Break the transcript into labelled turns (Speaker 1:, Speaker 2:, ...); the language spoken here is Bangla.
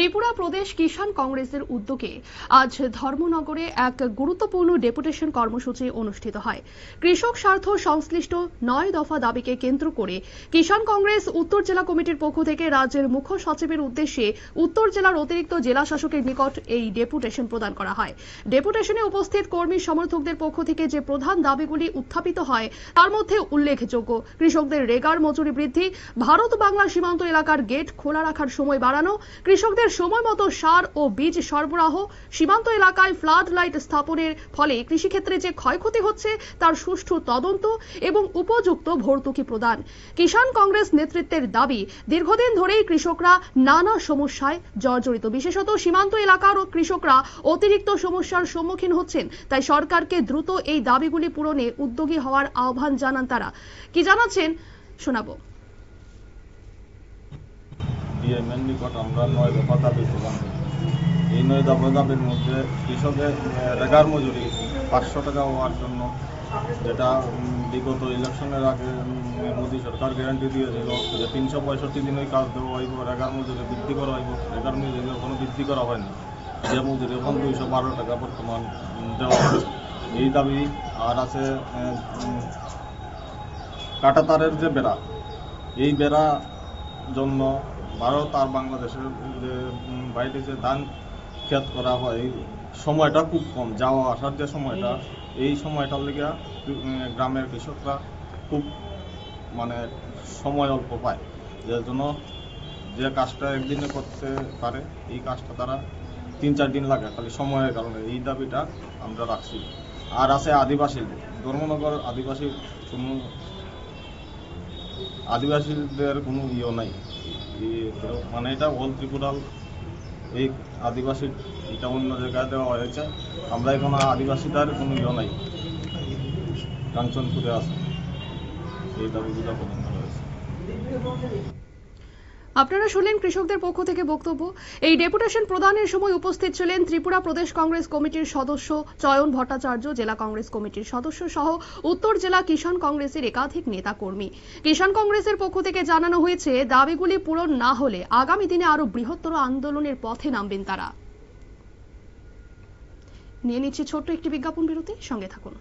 Speaker 1: ত্রিপুরা প্রদেশ কিষাণ কংগ্রেসের উদ্যোগে আজ ধর্মনগরে এক গুরুত্বপূর্ণ ডেপুটেশন কর্মসূচি অনুষ্ঠিত হয়। কৃষক স্বার্থ সংশ্লিষ্ট নয় দফা দাবিকে কেন্দ্র করে কিষাণ কংগ্রেস উত্তর জেলা কমিটির পক্ষ থেকে রাজ্যের মুখ্য সচিবের উদ্দেশ্যে উত্তর জেলার অতিরিক্ত জেলা শাসকের নিকট এই ডেপুটেশন প্রদান করা হয়। ডেপুটেশনে উপস্থিত কর্মী সমর্থকদের পক্ষ থেকে যে প্রধান দাবিগুলি উত্থাপিত হয়, তার মধ্যে উল্লেখযোগ্য কৃষকদের রেগার মজুরি বৃদ্ধি, ভারত বাংলা সীমান্ত এলাকার গেট খোলা রাখার সময় বাড়ানো, কৃষকদের সময় মতো সার ও বীজ সরবরাহ, সীমান্ত এলাকায় ফ্লাড লাইট স্থাপনের ফলে কৃষিক্ষেত্রে যে ক্ষয়ক্ষতি হচ্ছে, তার সুষ্ঠু তদন্ত এবং উপযুক্ত ভর্তুকি প্রদান। কিষাণ কংগ্রেস নেতৃত্বের দাবি, দীর্ঘদিন ধরেই কৃষকরা নানা সমস্যায় জর্জরিত। বিশেষত সীমান্ত এলাকার ও কৃষকরা অতিরিক্ত সমস্যার সম্মুখীন হচ্ছেন, তাই সরকারকে দ্রুত এই দাবিগুলি পূরণে উদ্যোগী হওয়ার আহ্বান জানান তারা। কি জানাচ্ছেন, শোনাবো।
Speaker 2: ডিএমের নিকট আমরা নয় দফা দাবি প্রদান এই নয় দফা দাবির মধ্যে কৃষকের রেগার মজুরি পাঁচশো টাকা হওয়ার জন্য, যেটা বিগত ইলেকশনের আগে মোদী সরকার গ্যারান্টি দিয়েছিল যে তিনশো পঁয়ষট্টি দিনই কাজ দেওয়া হইব, রেগার মজুরি বৃদ্ধি করা হইব। রেগার মজুরি কোনো বৃদ্ধি করা হয়নি। যে মজুরি এখন দুইশো বারো টাকা বর্তমান দেওয়া হচ্ছে এই দাবি আর আছে কাঁটাতারের যে বেড়া, এই বেড়া জন্য ভারত আর বাংলাদেশের যে বাইরে যে ধান খেত করা হয় এই সময়টা খুব কম। যাওয়া আসার যে সময়টা এই সময়টার লেগে গ্রামের কৃষকরা খুব মানে সময় অল্প পায়। যার জন্য যে কাজটা একদিনে করতে পারে এই কাজটা তারা তিন চার দিন লাগে খালি সময়ের কারণে। এই দাবিটা আমরা রাখছি। আর আছে আদিবাসী ধর্মনগর আদিবাসী কোনো আদিবাসীদের কোনো ইয়ে নাই। মানে এটা অল ত্রিপুরাল, এই আদিবাসী, এটা অন্য জায়গায় দেওয়া হয়েছে। আমরা এখন আদিবাসীদের কোনো ইয়ে নাই। কাঞ্চনপুরে আছে। এই দাবিগুলো প্রদান করা হয়েছে।
Speaker 1: আপনারা শুনলেন কৃষকদের পক্ষ থেকে বক্তব্য। এই ডেপুটেশন প্রদানের সময় উপস্থিত ছিলেন ত্রিপুরা প্রদেশ কংগ্রেস কমিটির সদস্য চয়ন ভট্টাচার্য, জেলা কংগ্রেস কমিটির সদস্য সহ উত্তর জেলা কিষাণ কংগ্রেসের একাধিক নেতা কর্মী কিষাণ কংগ্রেসের পক্ষ থেকে জানানো হয়েছে, দাবিগুলি পূরণ না হলে আগামী দিনে আরও বৃহত্তর আন্দোলনের পথে নামবেন তারা। নিয়ে নিচ্ছে ছোট্ট একটি বিজ্ঞাপন বিরতি, সঙ্গে থাকুন।